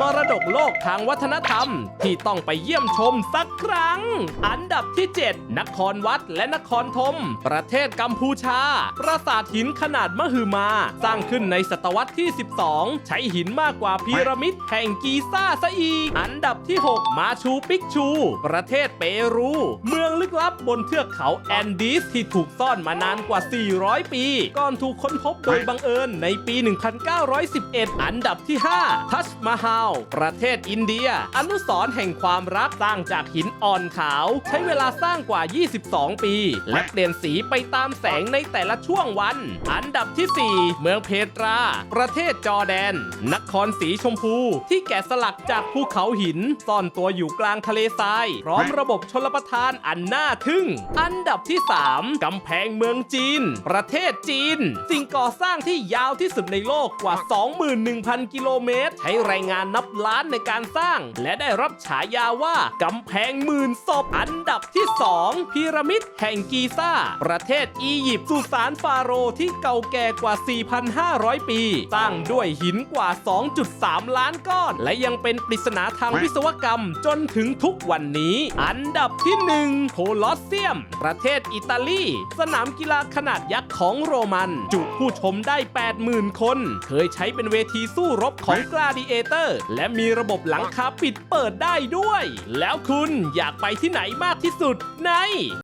มรดกโลกทางวัฒนธรรม ที่ต้องไปเยี่ยมชมสักครั้ง อันดับที่ 7 นครวัดและนครธม ประเทศกัมพูชา ปราสาทหินขนาดมหึมา สร้างขึ้นในศตวรรษที่ 12 ใช้หินมากกว่าพีระมิดแห่งกีซ่าซะอีก อันดับที่ 6 มาชูปิกชู ประเทศเปรู เมืองลึกลับบนเทือกเขาแอนดีสที่ถูกซ่อนมานานกว่า 400 ปี ก่อนถูกค้นพบโดยบังเอิญในปี 1911 อันดับที่ 5 ทัชมาฮาลประเทศอินเดีย อนุสรณ์แห่งความรักสร้างจากหินอ่อนขาว ใช้เวลาสร้างกว่า 22 ปี และเปลี่ยนสีไปตามแสงในแต่ละช่วงวัน อันดับที่ 4 เมืองเพตรา ประเทศจอร์แดน นครสีชมพู ที่แกะสลักจากภูเขาหินซ่อนตัวอยู่กลางทะเลทราย พร้อมระบบชลประทานอันน่าทึ่ง อันดับที่ 3 กำแพงเมืองจีน ประเทศจีน สิ่งก่อสร้างที่ยาวที่สุดในโลกกว่า 21,000 กิโลเมตร ใช้แรงงานนับล้านในการสร้าง และได้รับฉายาว่ากำแพงหมื่นศพอันดับที่ 2 พีระมิดแห่งกีซ่า ประเทศอียิปต์สุสานฟาโรห์ที่เก่าแก่กว่า 4,500 ปี สร้างด้วยหินกว่า 2.3 ล้านก้อน และยังเป็นปริศนาทางวิศวกรรมจนถึงทุกวันนี้ อันดับที่ 1 โคลอสเซียม ประเทศอิตาลี สนามกีฬาขนาดยักษ์ของโรมัน จุผู้ชมได้ 80,000 คน เคยใช้เป็นเวทีสู้รบของกลาดิเอเตอร์และมีระบบหลังคาปิดเปิดได้ด้วย แล้วคุณอยากไปที่ไหนมากที่สุดใน